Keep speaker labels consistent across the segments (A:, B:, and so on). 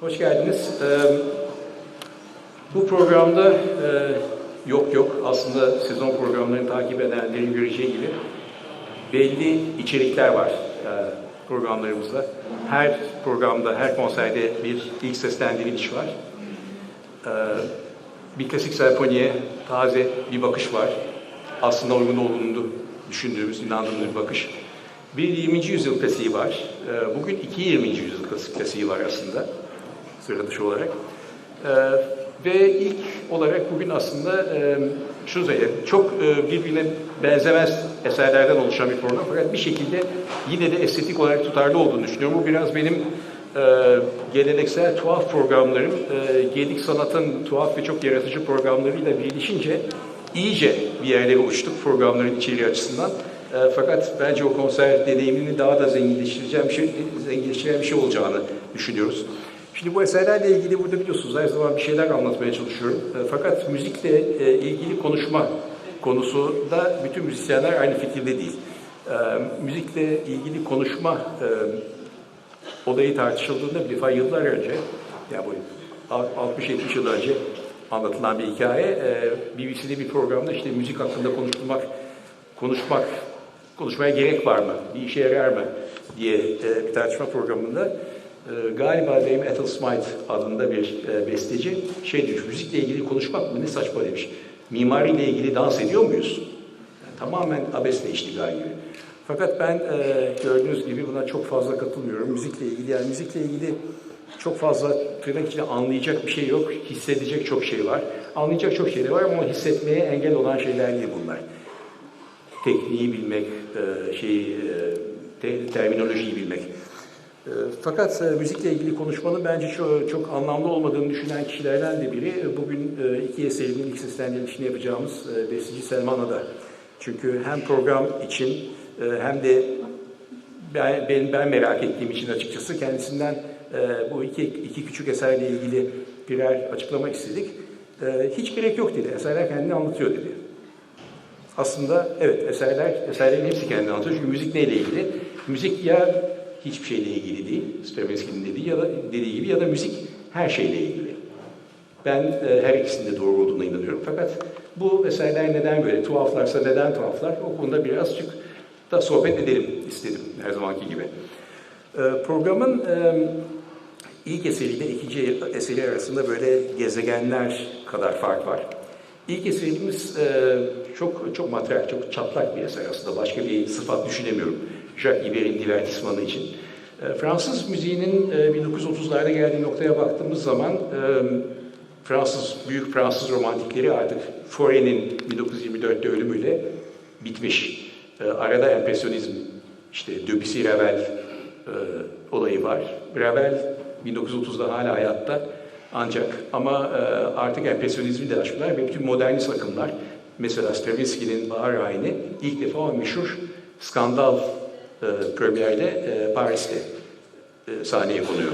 A: Hoş geldiniz. Ee, bu programda e, yok yok aslında sezon programlarını takip edenlerin göreceği gibi belli içerikler var e, programlarımızda. Her programda, her konserde bir ilk seslendiriliş var. Ee, bir klasik senfoniye taze bir bakış var. Aslında uygun olduğunu düşündüğümüz, inandığımız bir bakış. Bir 20. yüzyıl klasiği var. Ee, Bugün iki 20. yüzyıl klasiği var aslında sıra dışı olarak. Ee, ve ilk olarak bugün aslında e, söyleyeyim, çok e, birbirine benzemez eserlerden oluşan bir program fakat bir şekilde yine de estetik olarak tutarlı olduğunu düşünüyorum. Bu biraz benim e, geleneksel tuhaf programlarım, e, gedik sanatın tuhaf ve çok yaratıcı programlarıyla birleşince iyice bir yerlere uçtuk programların içeriği açısından. E, fakat bence o konser deneyimini daha da zenginleştireceğim bir şey, zenginleştiren bir şey olacağını düşünüyoruz. Şimdi bu eserlerle ilgili burada biliyorsunuz her zaman bir şeyler anlatmaya çalışıyorum. E, fakat müzikle e, ilgili konuşma konusu da bütün müzisyenler aynı fikirde değil. E, müzikle ilgili konuşma olayı tartışıldığında bir defa yıllar önce, ya bu 60-70 yıl önce anlatılan bir hikaye, BBC'de bir programda işte müzik hakkında konuşmak, konuşmak, konuşmaya gerek var mı, bir işe yarar mı diye bir tartışma programında e, galiba Dame Ethel Smythe adında bir e, besteci şey demiş, müzikle ilgili konuşmak mı ne saçma demiş. Mimariyle ilgili dans ediyor muyuz? Yani tamamen abesle iştigal gibi. Fakat ben e, gördüğünüz gibi buna çok fazla katılmıyorum. Müzikle ilgili yani müzikle ilgili çok fazla tırnak içinde anlayacak bir şey yok. Hissedecek çok şey var. Anlayacak çok şey de var ama hissetmeye engel olan şeyler değil bunlar. Tekniği bilmek, e, şeyi, e, te- terminolojiyi bilmek. E, Fakat e, müzikle ilgili konuşmanın bence çok, çok anlamlı olmadığını düşünen kişilerden de biri. E, Bugün e, iki eserimin ilk seslendirilişini yapacağımız e, besteci Selman Ada. Çünkü hem program için hem de ben, ben, ben merak ettiğim için açıkçası kendisinden bu iki, iki küçük eserle ilgili birer açıklama istedik. Hiç gerek yok dedi. Eserler kendini anlatıyor dedi. Aslında evet eserler, eserlerin hepsi kendini anlatıyor. Çünkü müzik neyle ilgili? Müzik ya hiçbir şeyle ilgili değil, Stravinsky'nin dediği ya da dediği gibi ya da müzik her şeyle ilgili. Ben e, her ikisinin de doğru olduğuna inanıyorum. Fakat bu eserler neden böyle tuhaflarsa neden tuhaflar o konuda birazcık da sohbet edelim istedim her zamanki gibi. E, programın e, ilk eseriyle ikinci eseri arasında böyle gezegenler kadar fark var. İlk eserimiz e, çok çok materyal, çok çatlak bir eser aslında. Başka bir sıfat düşünemiyorum. Jacques Iber'in divertismanı için. E, Fransız müziğinin e, 1930'larda geldiği noktaya baktığımız zaman e, Fransız, büyük Fransız romantikleri artık Fauré'nin 1924'te ölümüyle bitmiş. E, arada empresyonizm, işte Debussy, Ravel e, olayı var. Ravel 1930'da hala hayatta ancak ama e, artık empresyonizmi de aştılar ve bütün modernist akımlar mesela Stravinsky'nin Bahar Ayini ilk defa o meşhur skandal e, premierde e, Paris'te e, sahneye konuyor.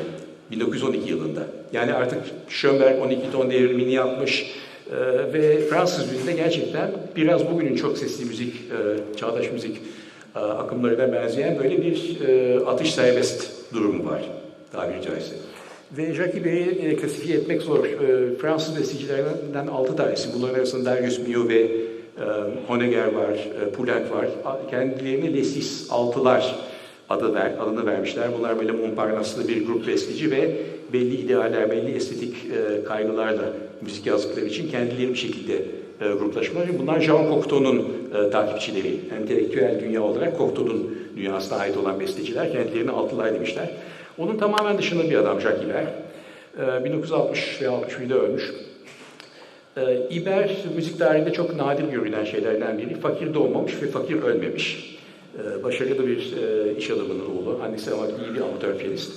A: 1912 yılında. Yani artık Schönberg 12 ton devrimini yapmış e, ve Fransız müziğinde gerçekten biraz bugünün çok sesli müzik, e, çağdaş müzik e, akımlarına benzeyen böyle bir e, atış serbest durumu var tabiri caizse. Ve Jacques Iber'i e, klasifiye etmek zor. E, Fransız bestecilerden altı tanesi. Bunların arasında Darius Milhaud ve Honegger var, e, Poulenc var. Kendilerini Lesis altılar adı ver, adını vermişler. Bunlar böyle Montparnasse'lı bir grup besteci ve belli idealler, belli estetik e, kaygılarla müzik yazdıkları için kendileri bir şekilde e, gruplaşmalar. Bunlar Jean Cocteau'nun e, takipçileri. Entelektüel dünya olarak Cocteau'nun dünyasına ait olan besteciler. Kendilerini altılar demişler. Onun tamamen dışında bir adam Jacques Ibert. E, 1960 ve 61'de ölmüş. E, İber müzik tarihinde çok nadir görülen şeylerden biri. Fakir doğmamış ve fakir ölmemiş. E, başarılı bir e, iş adamının oğlu. Annesi ama iyi bir amatör piyanist.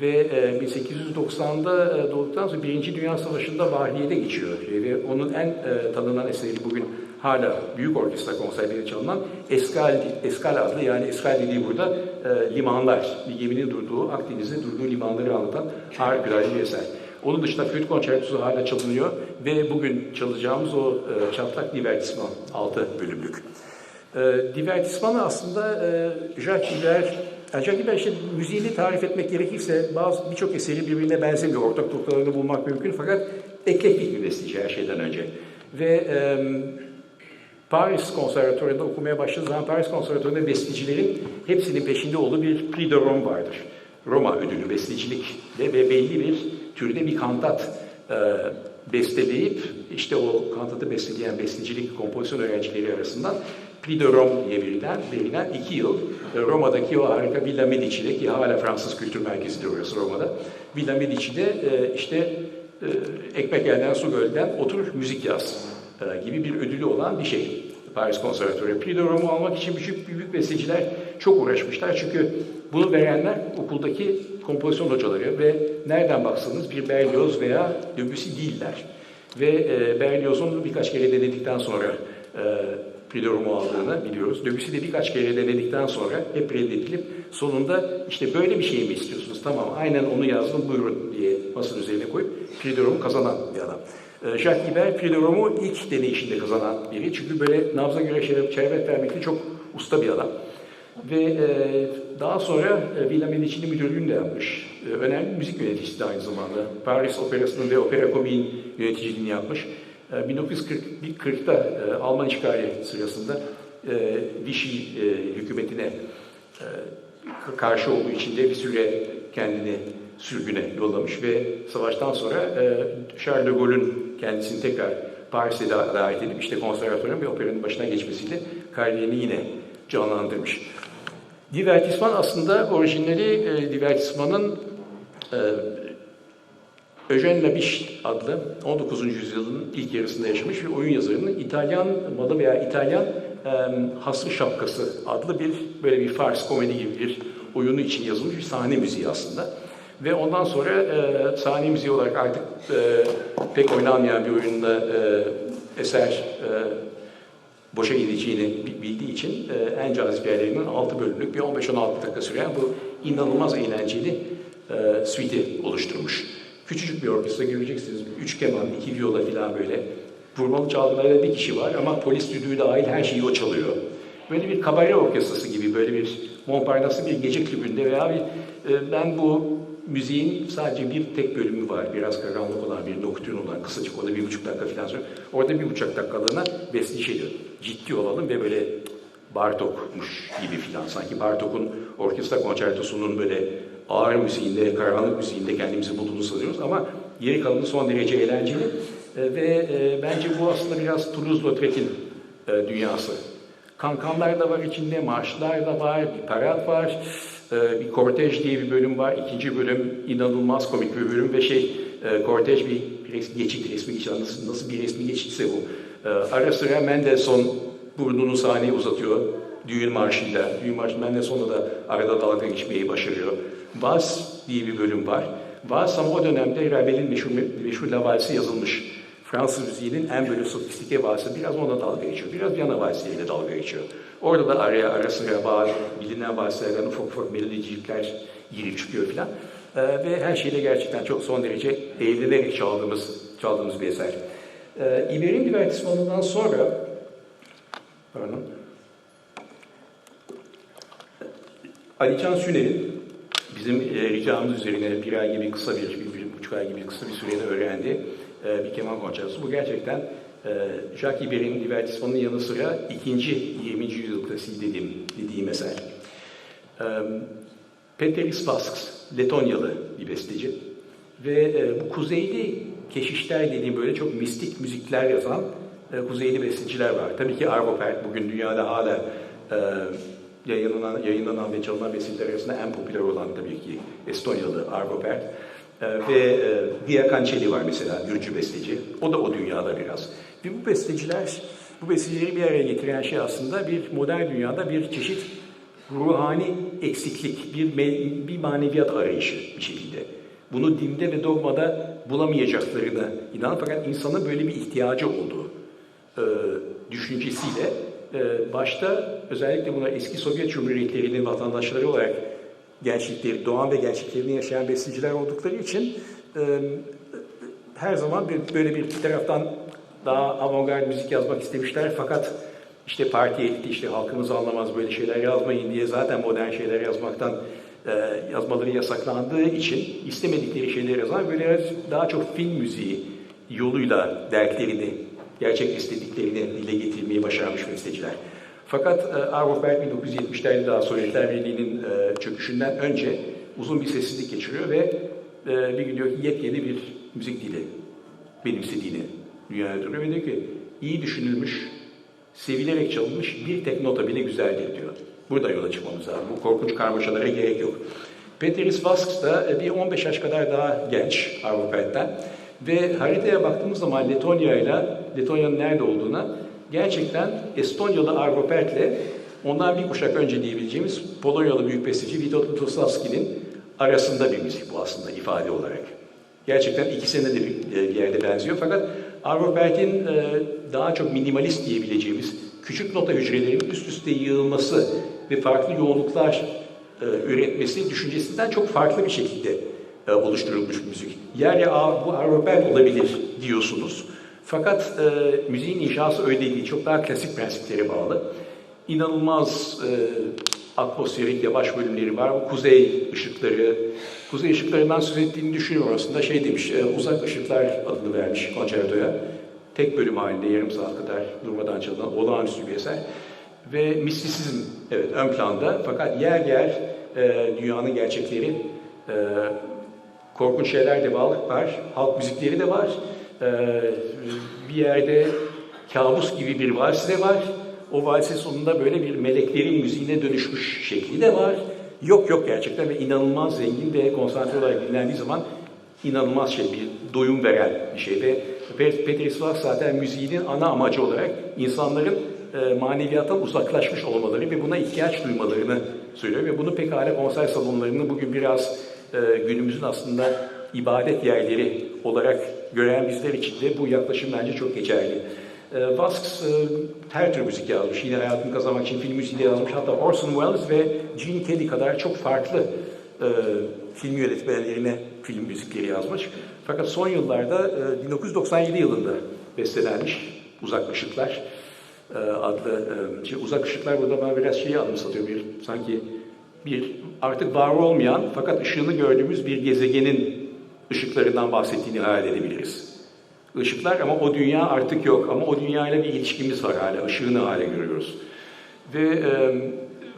A: Ve e, 1890'da e, doğduktan sonra Birinci Dünya Savaşı'nda Bahriye'de geçiyor. E, ve onun en e, tanınan eseri bugün hala büyük orkestra konserleri çalınan Eskal, Eskal adlı yani Eskal dediği burada e, limanlar, bir geminin durduğu, Akdeniz'de durduğu limanları anlatan harikulade bir eser. Onun dışında flüt konçertosu hala çalınıyor ve bugün çalacağımız o e, çatlak divertisman 6 bölümlük. E, divertismanı aslında e, Jacques Ibert Ercan gibi işte müziğini tarif etmek gerekirse bazı birçok eseri birbirine benzemiyor. Ortak noktalarını bulmak mümkün fakat eklektik bir besteci her şeyden önce. Ve e, Paris Konservatuvarı'nda okumaya başladığı zaman Paris Konservatuvarı'nda bestecilerin hepsinin peşinde olduğu bir Prix de Rome vardır. Roma ödülü bestecilikle ve belli bir türde bir kantat e, besteleyip işte o kantatı besteleyen bestecilik kompozisyon öğrencileri arasından Prix de Rome diye verilen, verilen iki yıl e, Roma'daki o harika Villa Medici'de ki hala Fransız kültür merkezidir orası Roma'da. Villa Medici'de e, işte e, ekmek elden su gölden otur müzik yaz e, gibi bir ödülü olan bir şey. Paris Konservatuarı. Prix de Rome'u almak için büyük, büyük besteciler çok uğraşmışlar. Çünkü bunu verenler okuldaki kompozisyon hocaları ve nereden baksanız bir Berlioz veya Debussy değiller. Ve e, Berlioz'un birkaç kere denedikten sonra e, Rome'u aldığını biliyoruz. Debussy de birkaç kere denedikten sonra hep reddedilip sonunda işte böyle bir şey mi istiyorsunuz? Tamam aynen onu yazdım buyurun diye masanın üzerine koyup Rome'u kazanan bir adam. E, Jacques Ibert, Rome'u ilk deneyişinde kazanan biri. Çünkü böyle nabza göre şerbet vermekte çok usta bir adam. Ve e, daha sonra e, Villa Medici'nin müdürlüğünü de yapmış. E, önemli müzik yöneticisi de aynı zamanda. Paris Operası'nın ve Opera Comique'in yöneticiliğini yapmış. E, 1940'da e, Alman işgali sırasında e, Vichy e, hükümetine e, karşı olduğu için de bir süre kendini sürgüne yollamış ve savaştan sonra e, Charles de Gaulle'ün kendisini tekrar Paris'e davet edip işte konservatuvarın ve operanın başına geçmesiyle kariyerini yine canlandırmış. Divertisman aslında orijinali e, divertismanın e, Eugène Labiche adlı 19. yüzyılın ilk yarısında yaşamış bir oyun yazarının İtalyan malı veya İtalyan e, Hasır Şapkası adlı bir böyle bir fars komedi gibi bir oyunu için yazılmış bir sahne müziği aslında. Ve ondan sonra e, sahne müziği olarak artık e, pek oynanmayan bir oyunda e, eser e, boşa gideceğini bildiği için e, en cazip yerlerinden 6 bölümlük bir 15-16 dakika süren bu inanılmaz eğlenceli e, suite'i oluşturmuş. Küçücük bir orkestra göreceksiniz. Üç keman, iki viola falan böyle. Vurmalı çalgılarda bir kişi var ama polis düdüğü dahil her şeyi o çalıyor. Böyle bir kabare orkestrası gibi, böyle bir Montparnasse bir gece klubünde veya bir, e, ben bu müziğin sadece bir tek bölümü var. Biraz karanlık olan, bir noktürn olan, kısacık o bir buçuk dakika falan sonra. Orada bir buçuk dakikalığına besli şey. Ciddi olalım ve böyle Bartok'muş gibi falan. Sanki Bartok'un orkestra konçertosunun böyle ağır müziğinde, karanlık müziğinde kendimizi bulduğunu sanıyoruz ama geri kalanı son derece eğlenceli. E, ve e, bence bu aslında biraz Toulouse-Lautrec'in e, dünyası. Kankanlar da var içinde, marşlar da var, bir parat var, bir kortej diye bir bölüm var. İkinci bölüm inanılmaz komik bir bölüm ve şey, e, kortej bir, bir geçit resmi geçit, nasıl, nasıl bir resmi geçitse bu. E, ara sıra Mendelssohn burnunu sahneye uzatıyor düğün marşıyla. Düğün marşı Mendelssohn'la da arada dalga geçmeyi başarıyor. Vals diye bir bölüm var. Vals ama o dönemde Ravel'in meşhur, meşhur La Valsi yazılmış. Fransız müziğinin en böyle sofistike valsi. Biraz ona dalga geçiyor. Biraz Viyana valsiyle dalga geçiyor. Orada da araya ara sıra bazı bilinen valslerden ufak ufak melodicilikler girip çıkıyor filan. Ee, ve her şeyle gerçekten çok son derece eğlenerek çaldığımız, çaldığımız bir eser. Ee, İber'in divertismanından sonra pardon, Ali Can Süner'in bizim e, ricamız üzerine bir ay gibi kısa bir, bir, bir buçuk ay gibi kısa bir sürede öğrendi e, bir keman konçertosu. Bu gerçekten e, Jacques Iber'in divertismanının yanı sıra ikinci 20. yüzyıl klasiği dediğim, dediğim eser. E, Peter Spasks, Letonyalı bir besteci. Ve e, bu kuzeyli keşişler dediğim böyle çok mistik müzikler yazan kuzeyli besteciler var. Tabii ki Arvo Pärt bugün dünyada hala yayınlanan, yayınlanan ve çalınan besteciler arasında en popüler olan tabii ki Estonyalı Arvo Pärt. E, ve e, Dia Cancelli var mesela, Gürcü besteci. O da o dünyada biraz. Ve bu besteciler, bu bestecileri bir araya getiren şey aslında bir modern dünyada bir çeşit ruhani eksiklik, bir, bir maneviyat arayışı bir şekilde. Bunu dinde ve dogmada bulamayacaklarını inan fakat insanın böyle bir ihtiyacı olduğu e, düşüncesiyle e, başta özellikle buna eski Sovyet Cumhuriyetlerinin vatandaşları olarak gençlikleri, doğan ve gençliklerini yaşayan besteciler oldukları için e, her zaman bir, böyle bir taraftan daha avantgard müzik yazmak istemişler fakat işte parti eliti, işte halkımız anlamaz böyle şeyler yazmayın diye zaten modern şeyler yazmaktan e, yazmaları yasaklandığı için istemedikleri şeyleri yazan böyle daha çok film müziği yoluyla dertlerini, gerçek istediklerini dile getirmeyi başarmış besteciler. Fakat Arvo Pärt 1970'lerde daha Sovyetler Birliği'nin e, çöküşünden önce uzun bir sessizlik geçiriyor ve e, bir gün diyor ki yepyeni bir müzik dili benimsediğini dünyaya duruyor ve diyor ki iyi düşünülmüş, sevilerek çalınmış bir tek nota bile güzeldir diyor. Burada yola çıkmamız lazım. Bu korkunç karmaşalara gerek yok. Peteris Vasks da e, bir 15 yaş kadar daha genç Pärt'ten ve haritaya baktığımız zaman Letonya ile Letonya'nın nerede olduğuna gerçekten Estonyalı Arvo Pärt'le ondan bir kuşak önce diyebileceğimiz Polonyalı büyük besteci Witold Lutosławski'nin arasında bir müzik bu aslında ifade olarak. Gerçekten ikisine de bir, e, bir yerde benziyor. Fakat Arvo Pärt'in e, daha çok minimalist diyebileceğimiz küçük nota hücrelerinin üst üste yığılması ve farklı yoğunluklar e, üretmesi düşüncesinden çok farklı bir şekilde oluşturulmuş bir müzik. Yer ya "Aa, bu Arvo Pärt olabilir diyorsunuz. Fakat e, müziğin inşası öyle değil. Çok daha klasik prensiplere bağlı. İnanılmaz e, atmosferik yavaş bölümleri var. Bu kuzey ışıkları, kuzey ışıklarından söz ettiğini düşünüyorum aslında. Şey demiş, e, uzak ışıklar adını vermiş konçertoya. Tek bölüm halinde yarım saat kadar durmadan çalınan olağanüstü bir eser. Ve mistisizm evet ön planda fakat yer yer e, dünyanın gerçekleri, e, korkunç şeyler de var, halk müzikleri de var. E, bir yerde kabus gibi bir vals de var. O valsin sonunda böyle bir meleklerin müziğine dönüşmüş şekli de var. Yok yok gerçekten ve inanılmaz zengin ve konsantre olarak dinlendiği zaman inanılmaz şey, bir doyum veren bir şey. Ve Peter Isvak zaten müziğinin ana amacı olarak insanların e, maneviyattan uzaklaşmış olmaları ve buna ihtiyaç duymalarını söylüyor. Ve bunu pekala konser salonlarını bugün biraz e, günümüzün aslında ibadet yerleri olarak gören bizler için de bu yaklaşım bence çok geçerli. E, Vasks e, her tür müzik yazmış. Yine hayatını kazanmak için film müziği de yazmış. Hatta Orson Welles ve Gene Kelly kadar çok farklı e, film yönetmenlerine film müzikleri yazmış. Fakat son yıllarda e, 1997 yılında bestelenmiş Uzak Işıklar e, adlı e, şey, Uzak Işıklar burada bana biraz şeyi anımsatıyor. Bir sanki bir artık var olmayan fakat ışığını gördüğümüz bir gezegenin ışıklarından bahsettiğini hayal edebiliriz. Işıklar ama o dünya artık yok. Ama o dünyayla bir ilişkimiz var hala. Işığını hala görüyoruz. Ve e,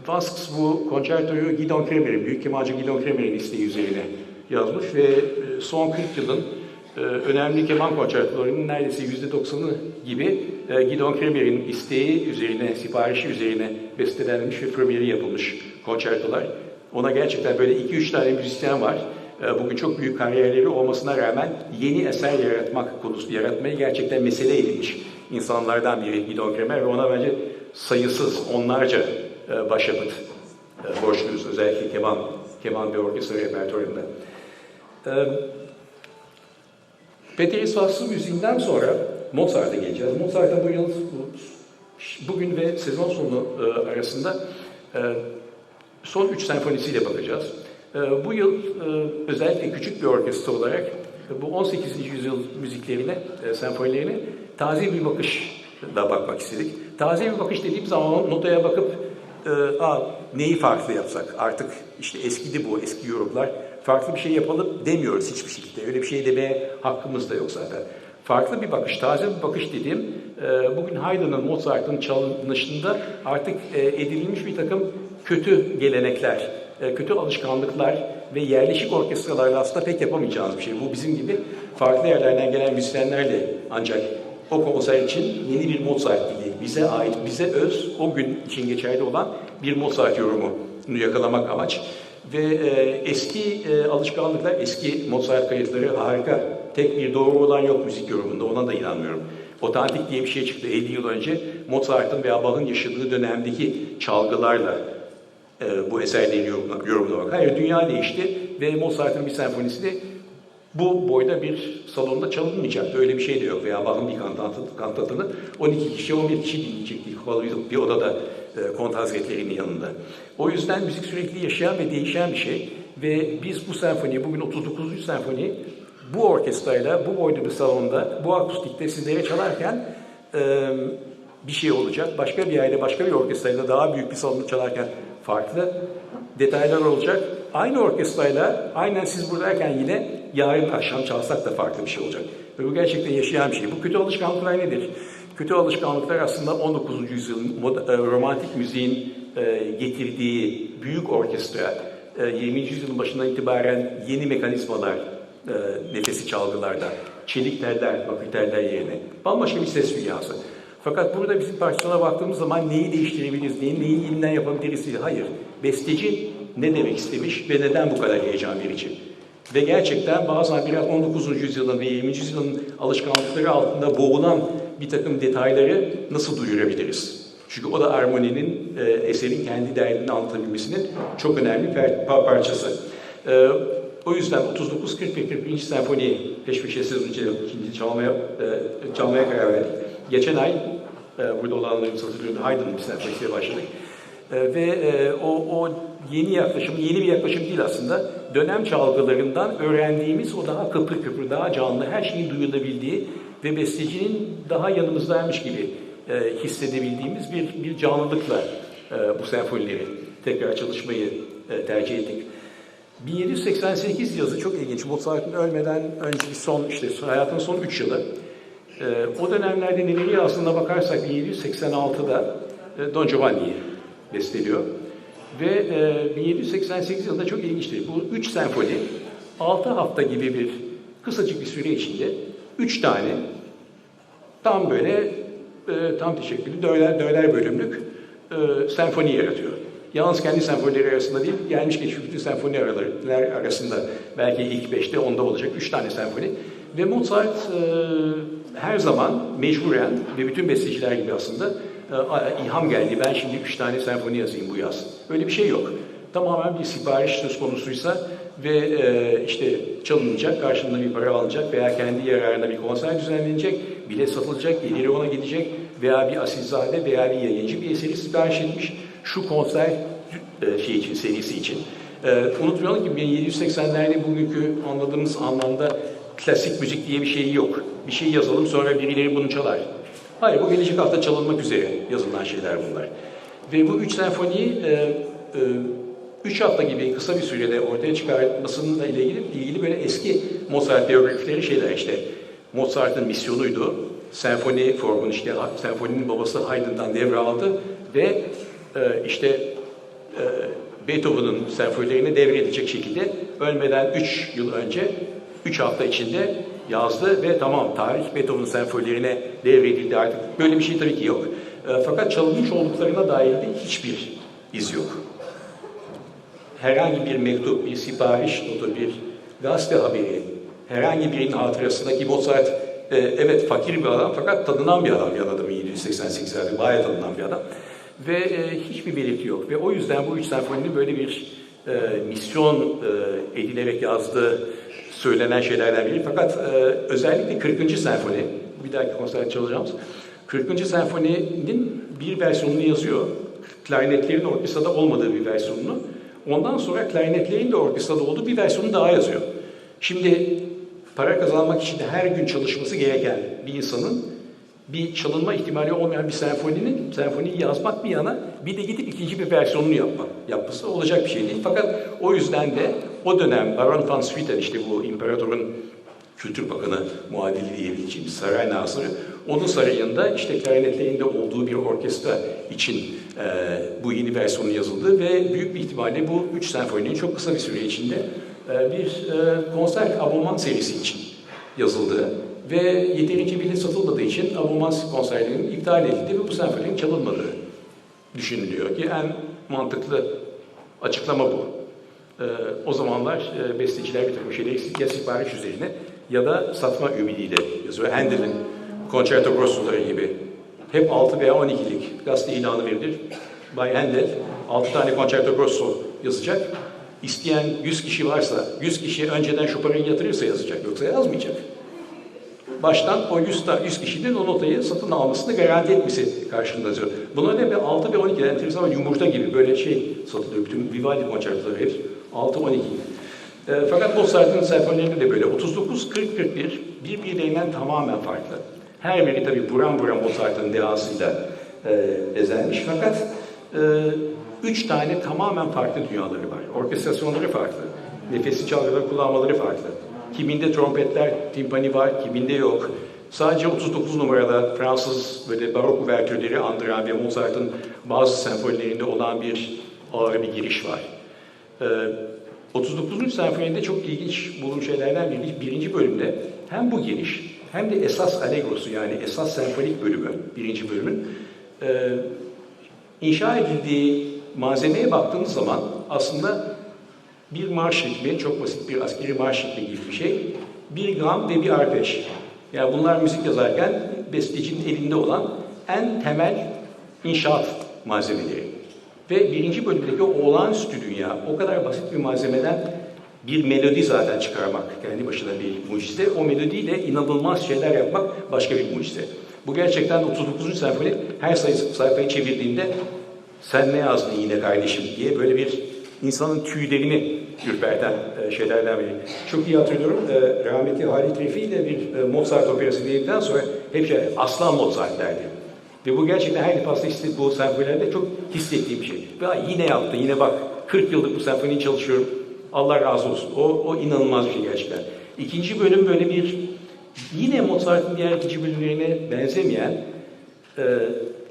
A: Vasks bu konçertoyu Gidon Kremer'in, büyük kemalci Gidon Kremer'in isteği üzerine yazmış ve son 40 yılın e, önemli keman konçertolarının neredeyse %90'ı gibi e, Gidon Kremer'in isteği üzerine, siparişi üzerine bestelenmiş ve premieri yapılmış konçertolar. Ona gerçekten böyle 2-3 tane müzisyen var. E, bugün çok büyük kariyerleri olmasına rağmen yeni eser yaratmak konusu, yaratmayı gerçekten mesele edilmiş insanlardan biri Gidon Kremer ve ona bence sayısız, onlarca e, başyapıt e, borçluyuz özellikle keman, keman ve orkestra repertuarında. E, Peter Isvaslı müziğinden sonra Mozart'a geleceğiz. Mozart'a bu yıl, bugün ve sezon sonu arasında son üç senfonisiyle bakacağız. E, bu yıl e, özellikle küçük bir orkestra olarak bu 18. yüzyıl müziklerine, e, senfonilerine taze bir bakışla bakmak istedik. Taze bir bakış dediğim zaman notaya bakıp e, Aa, neyi farklı yapsak? Artık işte eskidi bu, eski yorumlar. Farklı bir şey yapalım demiyoruz hiçbir şekilde. Öyle bir şey demeye hakkımız da yok zaten. Farklı bir bakış, taze bir bakış dediğim, bugün Haydn'ın, Mozart'ın çalınışında artık edinilmiş bir takım kötü gelenekler, kötü alışkanlıklar ve yerleşik orkestralarla aslında pek yapamayacağımız bir şey. Bu bizim gibi farklı yerlerden gelen müzisyenlerle ancak o konser için yeni bir Mozart dili, bize ait, bize öz, o gün için geçerli olan bir Mozart yorumunu yakalamak amaç. Ve e, eski e, alışkanlıklar, eski Mozart kayıtları harika. Tek bir doğru olan yok müzik yorumunda, ona da inanmıyorum. Otantik diye bir şey çıktı 50 yıl önce. Mozart'ın veya Bach'ın yaşadığı dönemdeki çalgılarla e, bu eserleri yorumla, yorumlamak. Hayır, dünya değişti ve Mozart'ın bir senfonisi de bu boyda bir salonda çalınmayacaktı. Öyle bir şey de yok. Veya Bach'ın bir kantat, kantatını 12 kişi, 11 kişi dinleyecekti. Kapalı bir, odada e, kont yanında. O yüzden müzik sürekli yaşayan ve değişen bir şey. Ve biz bu senfoniyi, bugün 39. senfoniyi bu orkestrayla, bu boyda bir salonda, bu akustikte sizlere çalarken e, bir şey olacak. Başka bir yerde başka bir orkestrayla daha büyük bir salonda çalarken farklı detaylar olacak. Aynı orkestrayla aynen siz buradayken yine yarın akşam çalsak da farklı bir şey olacak. Ve bu gerçekten yaşayan bir şey. Bu kötü alışkanlıklar nedir? Kötü alışkanlıklar aslında 19. yüzyılın e, romantik müziğin e, getirdiği büyük orkestra, e, 20. yüzyılın başından itibaren yeni mekanizmalar, e, nefesi çalgılarda, çelik teller, bakır teller yerine bambaşka bir ses dünyası. Fakat burada bizim parçalara baktığımız zaman neyi değiştirebiliriz, neyi, neyi yeniden yapabiliriz değil. Hayır, besteci ne demek istemiş ve neden bu kadar heyecan verici? Ve gerçekten bazen biraz 19. yüzyılın ve 20. yüzyılın alışkanlıkları altında boğulan bir takım detayları nasıl duyurabiliriz? Çünkü o da armoninin, e, eserin kendi derdini anlatabilmesinin çok önemli bir par- par- parçası. E, o yüzden 39, 40 ve 41. senfoniyi peş peşe sezonca ikinci çalmaya, e, çalmaya karar verdik. Geçen ay e, burada olanlarımız hatırlıyordu. Haydn'ın bir senfonisiyle başladık. E, ve e, o, o yeni yaklaşım, yeni bir yaklaşım değil aslında. Dönem çalgılarından öğrendiğimiz o daha kıpır kıpır, daha canlı, her şeyin duyulabildiği ve bestecinin daha yanımızdaymış gibi hissedebildiğimiz bir, bir canlılıkla bu senfonileri tekrar çalışmayı tercih ettik. 1788 yazı çok ilginç. Mozart'ın ölmeden önceki son, işte hayatının son 3 yılı. E, o dönemlerde neleri yazdığına bakarsak 1786'da e, Don Giovanni'yi besteliyor. Ve e, 1788 yılında çok ilginçtir. Bu üç senfoni 6 hafta gibi bir kısacık bir süre içinde üç tane tam böyle e, tam teşekküllü döner, döner bölümlük e, senfoni yaratıyor. Yalnız kendi senfonileri arasında değil, gelmiş geçmiş bütün senfoni araları arasında belki ilk beşte onda olacak üç tane senfoni. Ve Mozart e, her zaman mecburen ve bütün besteciler gibi aslında e, ilham geldi. Ben şimdi üç tane senfoni yazayım bu yaz. Böyle bir şey yok. Tamamen bir sipariş söz konusuysa ve e, işte çalınacak, karşılığında bir para alınacak veya kendi yararına bir konser düzenlenecek, bilet satılacak, geliri ona gidecek veya bir asilzade veya bir yayıncı bir eseri sipariş etmiş şu konser e, şey için, serisi için. Unutmayalım ki 1780'lerde bugünkü anladığımız anlamda klasik müzik diye bir şey yok. Bir şey yazalım sonra birileri bunu çalar. Hayır, bu gelecek hafta çalınmak üzere yazılan şeyler bunlar. Ve bu üç senfoniyi e, e, üç hafta gibi kısa bir sürede ortaya çıkartmasıyla ilgili, ilgili böyle eski Mozart biyografileri şeyler işte. Mozart'ın misyonuydu. Senfoni formunu işte, senfoninin babası Haydn'dan devraldı ve e, işte e, Beethoven'ın senfonilerini devredecek şekilde ölmeden üç yıl önce, üç hafta içinde yazdı ve tamam tarih Beethoven senfonilerine devredildi artık. Böyle bir şey tabii ki yok. E, fakat çalınmış olduklarına dair de hiçbir iz yok. Herhangi bir mektup, bir sipariş notu, bir gazete haberi, herhangi birinin hatırasında ki Mozart e, evet fakir bir adam fakat tanınan bir adam yan adamı 1788'lerde bayağı tanınan bir adam. Ve e, hiçbir belirti yok. Ve o yüzden bu üç senfoninin böyle bir e, misyon e, edilerek yazdığı söylenen şeylerden biri. Fakat e, özellikle 40. senfoni, bir dahaki konserde çalacağımız, 40. senfoninin bir versiyonunu yazıyor. Klarnetlerin orkestrada olmadığı bir versiyonunu. Ondan sonra klarnetlerin de orkestrada olduğu bir versiyonu daha yazıyor. Şimdi para kazanmak için de her gün çalışması gereken bir insanın bir çalınma ihtimali olmayan bir senfoninin senfoniyi yazmak bir yana bir de gidip ikinci bir versiyonunu yapmak yapması olacak bir şey değil. Fakat o yüzden de o dönem Baron von Swieten işte bu imparatorun Kültür Bakanı muadili diyebileceğimiz saray nazırı onun sarayında işte klarnetlerinde olduğu bir orkestra için e, bu yeni versiyonu yazıldı ve büyük bir ihtimalle bu üç senfoninin çok kısa bir süre içinde e, bir e, konser abonman serisi için yazıldı ve yeterince bilet satılmadığı için abonman konserlerinin iptal edildi ve bu senfoninin çalınmadığı düşünülüyor ki en mantıklı açıklama bu. Ee, o zamanlar e, besteciler bir takım şeyleri ya sipariş üzerine ya da satma ümidiyle yazıyor. Handel'in Concerto Grosso'ları gibi hep 6 veya 12'lik gazete ilanı verilir. Bay Handel 6 tane Concerto Grosso yazacak. İsteyen 100 kişi varsa 100 kişi önceden şu parayı yatırırsa yazacak yoksa yazmayacak baştan o 100, 100 kişinin o notayı satın almasını garanti etmesi karşılığında yazıyor. Ne be 6 ve 12 enteresan yumurta gibi böyle şey satılıyor. Bütün Vivaldi konçertları hep 6-12. E, fakat Mozart'ın senfonilerinde de böyle 39, 40, 41 birbirlerinden tamamen farklı. Her biri tabii buram buram Mozart'ın dehasıyla e, bezenmiş. Fakat e, üç tane tamamen farklı dünyaları var. Orkestrasyonları farklı. Nefesli çalgıları kullanmaları farklı. Kiminde trompetler, timpani var, kiminde yok. Sadece 39 numarada Fransız böyle barok uvertürleri andıran ve Mozart'ın bazı senfonilerinde olan bir ağır bir giriş var. Ee, 39. senfonide çok ilginç bulduğum şeylerden biri, birinci bölümde hem bu giriş hem de esas allegrosu yani esas senfonik bölümü, birinci bölümün e, inşa edildiği malzemeye baktığınız zaman aslında bir marş ritmi, çok basit bir askeri marş ritmi gibi bir şey. Bir gam ve bir arpej. Yani bunlar müzik yazarken bestecinin elinde olan en temel inşaat malzemeleri. Ve birinci bölümdeki o olağanüstü dünya, o kadar basit bir malzemeden bir melodi zaten çıkarmak kendi başına bir mucize. O melodiyle inanılmaz şeyler yapmak başka bir mucize. Bu gerçekten 39. senfoni her sayfayı çevirdiğinde sen ne yazdın yine kardeşim diye böyle bir insanın tüylerini ürperten e, şeylerden biri. Çok iyi hatırlıyorum. E, rahmetli Halit Refi ile bir e, Mozart operası dedikten sonra hep şey, aslan Mozart derdi. Ve bu gerçekten her defasında bu senfonilerde çok hissettiğim bir şey. Ve yine yaptı, yine bak 40 yıllık bu senfoniyi çalışıyorum. Allah razı olsun. O, o inanılmaz bir şey gerçekten. İkinci bölüm böyle bir yine Mozart'ın diğer ikinci bölümlerine benzemeyen e,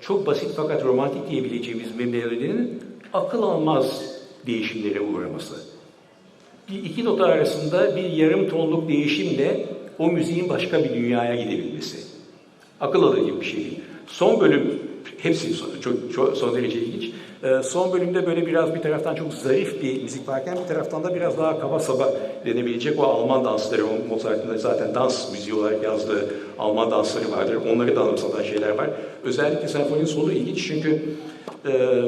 A: çok basit fakat romantik diyebileceğimiz melodinin akıl almaz değişimlere uğraması. Bir iki nota arasında bir yarım tonluk değişimle o müziğin başka bir dünyaya gidebilmesi. Akıl alır bir şey değil. Son bölüm, hepsi çok, çok, son derece ilginç. Ee, son bölümde böyle biraz bir taraftan çok zarif bir müzik varken bir taraftan da biraz daha kaba saba denebilecek o Alman dansları, Mozart'ın da zaten dans müziği olarak yazdığı Alman dansları vardır. Onları da anımsatan şeyler var. Özellikle senfoninin sonu ilginç çünkü e,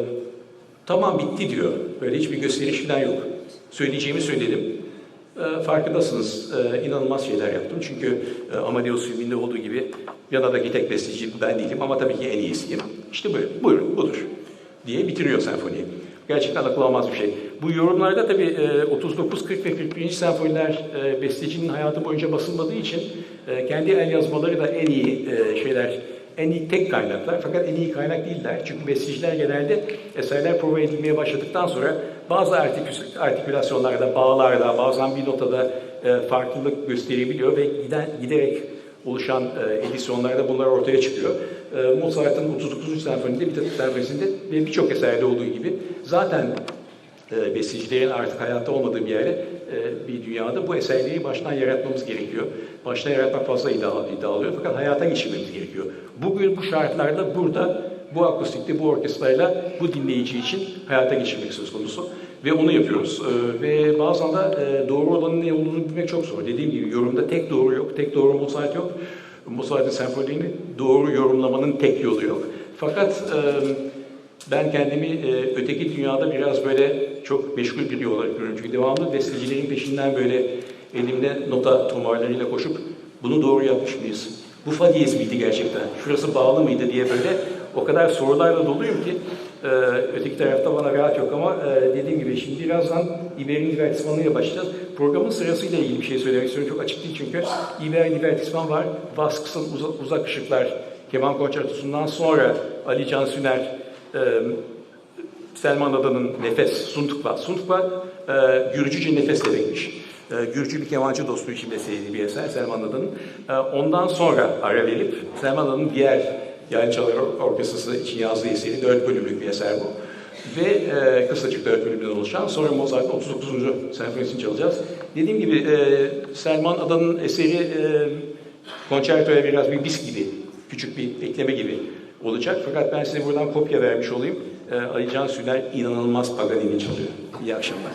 A: tamam bitti diyor. Böyle hiçbir gösteriş falan yok. Söyleyeceğimi söyledim. E, farkındasınız. E, inanılmaz şeyler yaptım. Çünkü e, Amadeus filminde olduğu gibi yanadaki tek besteci ben değilim ama tabii ki en iyisiyim. İşte böyle, buyurun, budur diye bitiriyor senfoniyi. Gerçekten akıl almaz bir şey. Bu yorumlarda tabii e, 39, 40 ve 41. senfoniler bestecinin hayatı boyunca basılmadığı için kendi el yazmaları da en iyi şeyler, en iyi tek kaynaklar. Fakat en iyi kaynak değiller. Çünkü besteciler genelde eserler prova edilmeye başladıktan sonra bazı artikü- artikülasyonlarda, bağlarda, bazen bir notada e, farklılık gösterebiliyor ve giden, giderek oluşan e, edisyonlarda bunlar ortaya çıkıyor. E, Mozart'ın 39. senfonide, bir senfonisinde ve birçok eserde olduğu gibi zaten e, artık hayatta olmadığı bir yere, e, bir dünyada bu eserleri baştan yaratmamız gerekiyor. Baştan yaratmak fazla iddia, iddia alıyor fakat hayata geçirmemiz gerekiyor. Bugün bu şartlarda burada bu akustikte, bu orkestrayla bu dinleyici için hayata geçirmek söz konusu. Ve onu yapıyoruz. Ee, ve bazen de e, doğru olanın ne olduğunu bilmek çok zor. Dediğim gibi yorumda tek doğru yok, tek doğru Mozart yok. Mozart'ın senfonilerini doğru yorumlamanın tek yolu yok. Fakat e, ben kendimi e, öteki dünyada biraz böyle çok meşgul biri olarak görüyorum. Çünkü devamlı bestecilerin peşinden böyle elimde nota tomarlarıyla koşup bunu doğru yapmış mıyız? Bu fa diyez miydi gerçekten? Şurası bağlı mıydı diye böyle o kadar sorularla doluyum ki e, öteki tarafta bana rahat yok ama e, dediğim gibi şimdi birazdan İber'in divertismanıyla başlayacağız. Programın sırasıyla ilgili bir şey söylemek istiyorum. Çok açık değil çünkü İber divertisman var. Vasks'ın uzak, ışıklar keman konçertosundan sonra Ali Can Süner e, Selman Adan'ın Nefes, Suntukva. Suntukva e, Gürcüce nefes demekmiş. E, Gürcü bir kemancı dostu için bestelediği bir eser Selman Adan'ın. E, ondan sonra ara verip Selman Adan'ın diğer yani Çalar Orkestrası için yazdığı eseri dört bölümlük bir eser bu. Ve e, kısacık dört bölümden oluşan sonra Mozart'ın 39. senfonisini çalacağız. Dediğim gibi e, Selman Adan'ın eseri e, konçertoya biraz bir bis gibi, küçük bir ekleme gibi olacak. Fakat ben size buradan kopya vermiş olayım. E, Ali Can Süler inanılmaz Paganini çalıyor. İyi akşamlar.